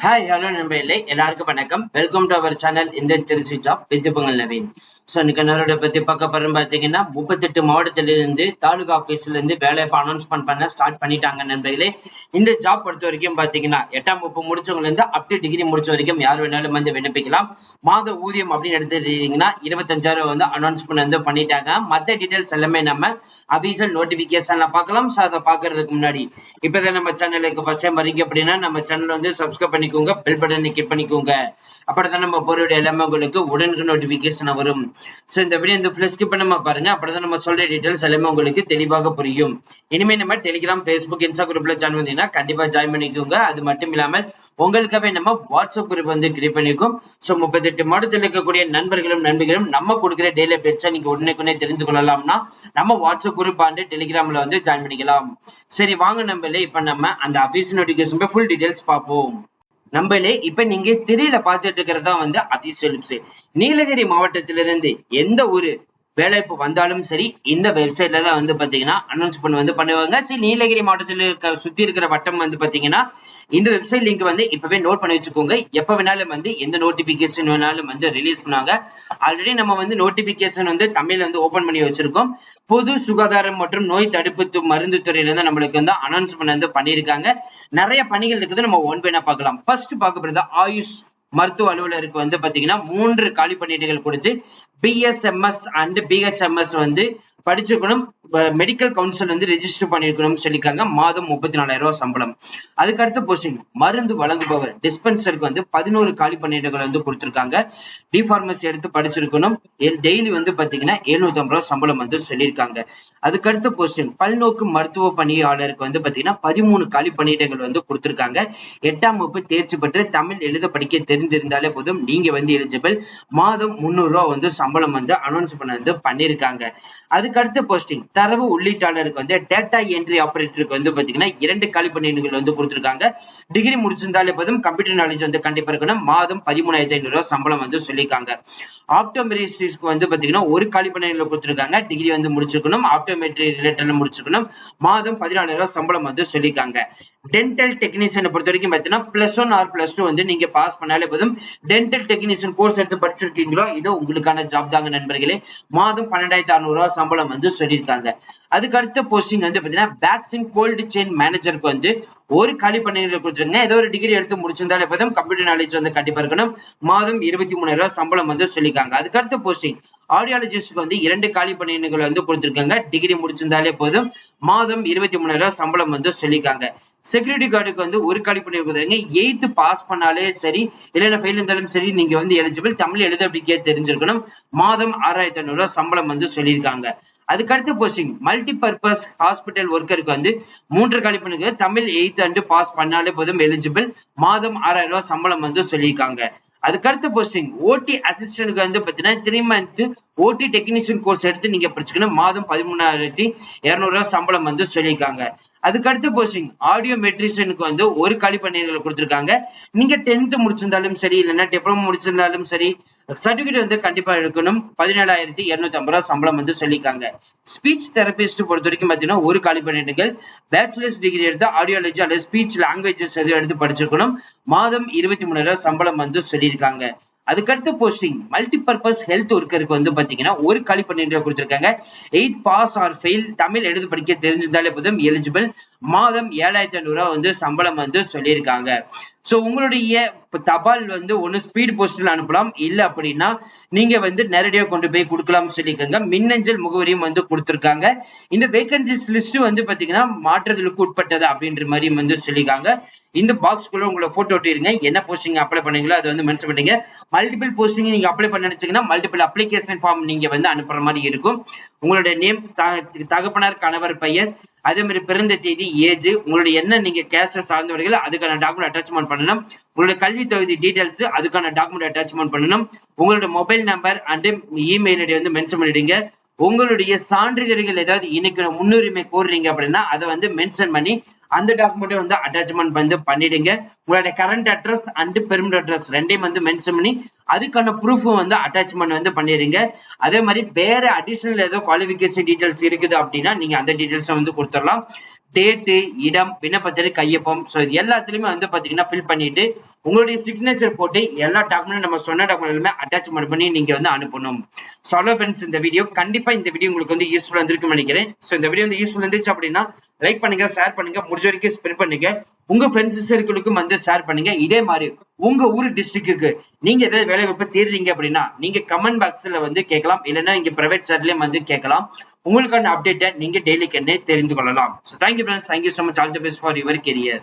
Hi hello நண்பர்களே. எல்லாருக்கும் வணக்கம். வெல்கம் டு அவர் சேனல் இந்த திருச்சி ஜாப் விஜயபங்கல் நவீன் ஸோ இன்னைக்கு என்னோட பத்தி பார்க்க போறோம் பார்த்தீங்கன்னா முப்பத்தெட்டு மாவட்டத்திலிருந்து தாலுகா ஆஃபீஸ்லேருந்து இருந்து வேலைவாய்ப்பு அனௌன்ஸ்மெண்ட் பண்ண ஸ்டார்ட் பண்ணிட்டாங்க நண்பர்களே. இந்த ஜாப் பொறுத்த வரைக்கும் பார்த்தீங்கன்னா எட்டாம் வகுப்பு முடிச்சவங்கலேருந்து அப் டு டிகிரி முடிச்ச வரைக்கும் யார் வேணாலும் வந்து விண்ணப்பிக்கலாம். மாத ஊதியம் அப்படின்னு எடுத்துக்கிட்டீங்கன்னா இருபத்தஞ்சாயிரம் வந்து அனௌன்ஸ்மெண்ட் வந்து பண்ணிட்டாங்க. மற்ற டீட்டெயில்ஸ் எல்லாமே நம்ம அஃபீஷியல் நோட்டிஃபிகேஷனில் பார்க்கலாம். ஸோ அதை பார்க்கறதுக்கு முன்னாடி இப்போதான் நம்ம சேனலுக்கு ஃபர்ஸ்ட் டைம் வரீங்க அப்படின்னா நம்ம சேனல் வந்து சப்ஸ்கிரைப் பண்ணிக்கோங்க பெல் பட்டனை கிளிக் பண்ணிக்கோங்க. அப்படிதான் நம்ம போறோட எல்லாமே உங்களுக்கு உடனுக்கு நோட்டிபிகேஷன் வரும். ஸோ இந்த வீடியோ இந்த ஃபுல்லாக ஸ்கிப் பண்ணாம பாருங்க. அப்படிதான் நம்ம சொல்ற டீடைல்ஸ் எல்லாமே உங்களுக்கு தெளிவாக புரியும். இனிமே நம்ம டெலிகிராம் ஃபேஸ்புக் இன்ஸ்டா குரூப்ல ஜாயின் பண்ணீங்கன்னா கண்டிப்பா ஜாயின் பண்ணிக்கோங்க. அது மட்டும் இல்லாமல் உங்களுக்காகவே நம்ம வாட்ஸ்அப் குரூப் வந்து கிரியேட் பண்ணிருக்கோம். ஸோ முப்பத்தெட்டு மாவட்டத்தில் இருக்கக்கூடிய நண்பர்களும் நண்பர்களும் நம்ம கொடுக்குற டெய்லி அப்டேட்ஸை நீங்க உடனே தெரிந்து கொள்ளலாம்னா நம்ம வாட்ஸ்அப் குரூப் ஆண்டு டெலிகிராம்ல வந்து ஜாயின் பண்ணிக்கலாம். சரி வாங்க நம்மளே இப்ப நம்ம அந்த அபிஷியல் நோட்டிபிகேஷன் ஃபுல் டீடைல்ஸ் பார்ப்போம். நம்மளே இப்ப நீங்க திரையில பார்த்துட்டு இருக்கிறதா வந்து அபிஷியல் நீலகிரி மாவட்டத்திலிருந்து எந்த ஒரு வேலைவாய்ப்பு வந்தாலும் சரி இந்த வெப்சைட்ல தான் வந்து பாத்தீங்கன்னா அனௌன்ஸ்மெண்ட் வந்து பண்ணுவாங்க. சரி நீலகிரி மாவட்டத்தில் இருக்க சுத்தி இருக்கிற வட்டம் வந்து பாத்தீங்கன்னா இந்த வெப்சைட் லிங்க் வந்து இப்பவே நோட் பண்ணி வச்சுக்கோங்க. எப்ப வேணாலும் வந்து எந்த நோட்டிபிகேஷன் வேணாலும் வந்து ரிலீஸ் பண்ணுவாங்க. ஆல்ரெடி நம்ம வந்து நோட்டிபிகேஷன் வந்து தமிழ்ல வந்து ஓபன் பண்ணி வச்சிருக்கோம். பொது சுகாதாரம் மற்றும் நோய் தடுப்பு மருந்து துறையில இருந்து நம்மளுக்கு வந்து அனௌன்ஸ்மெண்ட் வந்து பண்ணியிருக்காங்க. நிறைய பணிகள் இருக்குது. நம்ம ஒன் பை பார்க்கலாம். ஃபர்ஸ்ட் பார்க்க போறது ஆயுஷ் மருத்துவ அலுவலருக்கு வந்து பாத்தீங்கன்னா மூன்று காலி பணியிடங்கள் கொடுத்து பிஎஸ்எம்எஸ் அண்ட் பிஹெச்எம்எஸ் வந்து படிச்சுக்கணும். மெடிக்கல் கவுன்சில் வந்து ரெஜிஸ்டர் பண்ணிருக்கணும்னு சொல்லியிருக்காங்க. மாதம் முப்பத்தி நாலாயிரம் ரூபாய் சம்பளம். அதுக்கு அடுத்த போஸ்டிங் மருந்து வழங்குபவர் டிஸ்பென்சருக்கு வந்து பதினோரு காலி பணியிடங்கள் வந்து கொடுத்துருக்காங்க. டிஃபார்மசி எடுத்து படிச்சிருக்கணும். டெய்லி வந்து பாத்தீங்கன்னா 750 ஐம்பது ரூபாய் சம்பளம் வந்து சொல்லியிருக்காங்க. அதுக்கு அடுத்த போஸ்டிங் பல்நோக்கு மருத்துவ பணியாளருக்கு வந்து பாத்தீங்கன்னா பதிமூணு காலி பணியிடங்கள் வந்து கொடுத்துருக்காங்க. எட்டாம் வகுப்பு தேர்ச்சி பெற்று தமிழ் எழுத படிக்க தெரிந்திருந்தாலே போதும் நீங்க வந்து எலிஜிபிள் மாதம் முந்நூறு ரூபாய் வந்து சம்பளம் வந்து அனௌன்ஸ் பண்ண வந்து பண்ணிருக்காங்க அதுக்கு அடுத்த போஸ்டிங் தரவு உள்ளீட்டாளருக்கு வந்து டேட்டா என்ட்ரி ஆபரேட்டருக்கு வந்து பாத்தீங்கன்னா இரண்டு காலி பணியிடங்கள் வந்து கொடுத்திருக்காங்க. டிகிரி முடிச்சிருந்தாலே போதும் கம்ப்யூட்டர் நாலேஜ் வந்து கண்டிப்பா இருக்கணும். மாதம் பதிமூணாயிரத்தி ஐநூறு ரூபாய் சம்பளம் வந்து சொல்லியிருக்காங்க. ஆப்டோமெட்ரிஸ்ட்க்கு வந்து பாத்தீங்கன்னா ஒரு காலி பணியிடங்கள் கொடுத்திருக்காங்க. டிகிரி வந்து முடிச்சிருக்கணும் ஆப்டோமெட்ரி ரிலேட்டட் முடிச்சிருக்கணும். மாதம் பதினாலு ரூபாய் சம்பளம் வந்து சொல்லியிருக்காங்க. டென்டல் டெக்னீஷியனை பொறுத்த வரைக்கும் பாத்தீங்கன்னா plus one or plus two வந்து நீங்க பாஸ் பண்ணாலே போதும். டென்டல் டெக்னீஷியன் கோர்ஸ் எடுத்து படிச்சிருக்கீங்களோ இது உங்களுக்கான ஜாப் தாங்க நண்பர்களே. மாதம் பன்னெண்டாயிரத்தி அறுநூறு ரூபாய் சம்பளம் வந்து சொல்லியிருக்காங்க. அதுக்கு அடுத்த போஸ்டிங் வந்து பாத்தீங்கன்னா வேக்சின் கோல்டு செயின் மேனேஜருக்கு வந்து ஒரு காலி பணியிடங்கள் கொடுத்துருங்க. ஏதோ ஒரு டிகிரி எடுத்து முடிச்சிருந்தாலே போதும் கம்ப்யூட்டர் நாலேஜ் வந்து கண்டிப்பா இருக்கணும். மாதம் இருபத்தி மூணாயிரம் ரூபாய் சம்பளம் வந்து சொல்லியிருக்காங்க. அதுக்கு அடுத்த போஸ்டிங் ஆடியாலஜிஸ்ட்க்கு வந்து இரண்டு காலி பணியிடங்கள் வந்து கொடுத்துருக்காங்க. டிகிரி முடிச்சிருந்தாலே போதும். மாதம் இருபத்தி மூணாயிரம் ரூபாய் சம்பளம் வந்து சொல்லியிருக்காங்க. செக்யூரிட்டி கார்டுக்கு வந்து ஒரு காலி பணி கொடுத்துருங்க எயித்து பாஸ் பண்ணாலே சரி இல்லைன்னா ஃபெயில் இருந்தாலும் சரி நீங்க வந்து எலிஜிபிள் தமிழ் எழுத அப்படிக்கே தெரிஞ்சிருக்கணும். மாதம் ஆறாயிரத்தி ஐநூறு சம்பளம் வந்து சொல்லியிருக்காங்க. அதுக்கு அடுத்த போஸ்டிங் மல்டி பர்பஸ் ஹாஸ்பிட்டல் ஒர்க்கருக்கு வந்து மூன்று காலி பணிக்கு தமிழ் எயித் அண்டு பாஸ் பண்ணாலே போதும் எலிஜிபிள் மாதம் ஆறாயிரம் ரூபாய் சம்பளம் வந்து சொல்லியிருக்காங்க. அதுக்கு அடுத்த போஸ்டிங் ஓடி அசிஸ்டன்ட்க்கு வந்து பாத்தீங்கன்னா three month OT technician course எடுத்து நீங்க படிச்சுக்கணும். மாதம் பதிமூணாயிரத்தி இருநூறு சம்பளம் வந்து சொல்லியிருக்காங்க. அதுக்கு அடுத்த போஸ்டிங் ஆடியோ மெட்ரிஷியனுக்கு வந்து ஒரு காலி பணியிடங்கள் கொடுத்திருக்காங்க. நீங்க டென்த் முடிச்சிருந்தாலும் சரி இல்லைன்னா டிப்ளமோ முடிச்சிருந்தாலும் சரி சர்டிபிகேட் வந்து கண்டிப்பா எடுக்கணும். பதினேழாயிரத்தி இருநூத்தி ஐம்பது ரூபா சம்பளம் வந்து சொல்லியிருக்காங்க. ஸ்பீச் தெரபிஸ்ட் பொறுத்த வரைக்கும் பாத்தீங்கன்னா ஒரு காலி பணியிடங்கள் பேச்சுலர்ஸ் டிகிரி எடுத்து ஆடியாலஜி அல்லது ஸ்பீச் லாங்குவேஜஸ் எதுவும் எடுத்து படிச்சிருக்கணும். மாதம் இருபத்தி மூணாயிரம் சம்பளம் வந்து சொல்லியிருக்காங்க. அதுக்கடுத்து போஸ்டிங் மல்டிபர்பஸ் ஹெல்த் ஒர்க்கருக்கு வந்து பாத்தீங்கன்னா ஒரு காலி பணியிடம் கொடுத்துருக்காங்க. Eight pass or fail Tamil எழுத படிக்க தெரிஞ்சிருந்தாலே போதும் எலிஜிபிள் மாதம் ஏழாயிரத்தி ஐநூறு ரூபா வந்து சம்பளம் வந்து சொல்லியிருக்காங்க. சோ உங்களுடைய இப்போ தபால் வந்து ஒன்று ஸ்பீட் போஸ்டில் அனுப்பலாம். இல்ல அப்படின்னா நீங்க வந்து நேரடியா கொண்டு போய் கொடுக்கலாம்னு சொல்லியிருக்காங்க மின்னஞ்சல் முகவரியும் வந்து கொடுத்துருக்காங்க. இந்த வேகன்சிஸ் லிஸ்ட் வந்து பாத்தீங்கன்னா மாற்றுதலுக்கு உட்பட்டது அப்படின்ற மாதிரி வந்து சொல்லியிருக்காங்க. இந்த பாக்ஸ்க்குள்ள உங்களை போட்டோ ஒட்டிருங்க என்ன போஸ்டிங் அப்ளை பண்ணீங்களோ அதை வந்து மென்ஷன் பண்ணீங்க மல்டிபிள் போஸ்டிங் நீங்க அப்ளை பண்ண நினைச்சீங்கன்னா மல்டிபிள் அப்ளிகேஷன் ஃபார்ம் நீங்க வந்து அனுப்புற மாதிரி இருக்கும். உங்களுடைய நேம் தகப்பனார் கணவர் பெயர் அதே மாதிரி பிறந்த தேதி ஏஜ் உங்களுடைய என்ன நீங்க கேஸ்டர் சார்ந்தவர்கள் அதுக்கான டாக்குமெண்ட் அட்டாச்மெண்ட் பண்ணணும். உங்களுடைய கல்வி தகுதி டீடைல்ஸ் அதுக்கான டாக்குமெண்ட் அட்டாச்மெண்ட் பண்ணணும். உங்களோட mobile number and email ID வந்து மென்ஷன் பண்ணிடுங்க. உங்களுடைய சான்றிதழ்கள் ஏதாவது இன்னைக்கு முன்னுரிமை கோருறீங்க அப்படின்னா அதை வந்து மென்ஷன் பண்ணி அந்த டாக்குமெண்ட்டை வந்து அட்டாச்மெண்ட் வந்து பண்ணிடுங்க. உங்களுடைய current address and permanent address ரெண்டையும் வந்து மென்ஷன் பண்ணி அதுக்கான ப்ரூஃப் வந்து அட்டாச்மெண்ட் வந்து பண்ணிடுங்க. அதே மாதிரி வேற அடிஷனல் ஏதோ குவாலிஃபிகேஷன் டீடைல்ஸ் இருக்குது அப்படின்னா நீங்க அந்த டீடைல்ஸ் வந்து கொடுத்துடலாம். டேட்டு இடம் விண்ணப்பத்திற்கு கையொப்பம். ஸோ எல்லாத்துலயுமே வந்து பாத்தீங்கன்னா ஃபில் பண்ணிட்டு உங்களுடைய சிக்னேச்சர் போட்டு எல்லா டாக்குமெண்ட் நம்ம சொன்ன டாக்குமெண்ட்லுமே அட்டாச்மெண்ட் பண்ணி நீங்க வந்து அனுப்பணும். சாலோ ஃப்ரெண்ட்ஸ் இந்த வீடியோ கண்டிப்பா இந்த வீடியோ உங்களுக்கு வந்து யூஸ்ஃபுல்லா இருந்திருக்கும்னு நினைக்கிறேன். சோ இந்த வீடியோ வந்து யூஸ்ஃபுல் இருந்துச்சு அப்படின்னா லைக் பண்ணுங்க ஷேர் பண்ணுங்க முடிஞ்ச வரைக்கும் ஸ்ப்ரெட் பண்ணுங்க. உங்க ஃப்ரெண்ட்ஸ் சர்க்கிளுக்கும் வந்து ஷேர் பண்ணுங்க. இதே மாதிரி உங்க ஊர் டிஸ்ட்ரிக்ட்டுக்கு நீங்க ஏதாவது வேலை வாய்ப்பு தேடுறீங்க அப்படின்னா நீங்க கமெண்ட் பாக்ஸ்ல வந்து கேட்கலாம். இல்லைன்னா இங்க பிரைவேட் சைட்லயும் வந்து கேட்கலாம். உங்களுக்கான அப்டேட்டை நீங்க டெய்லி கண்ணே தெரிந்து கொள்ளலாம். So thank you friends thank you so much all the best for your career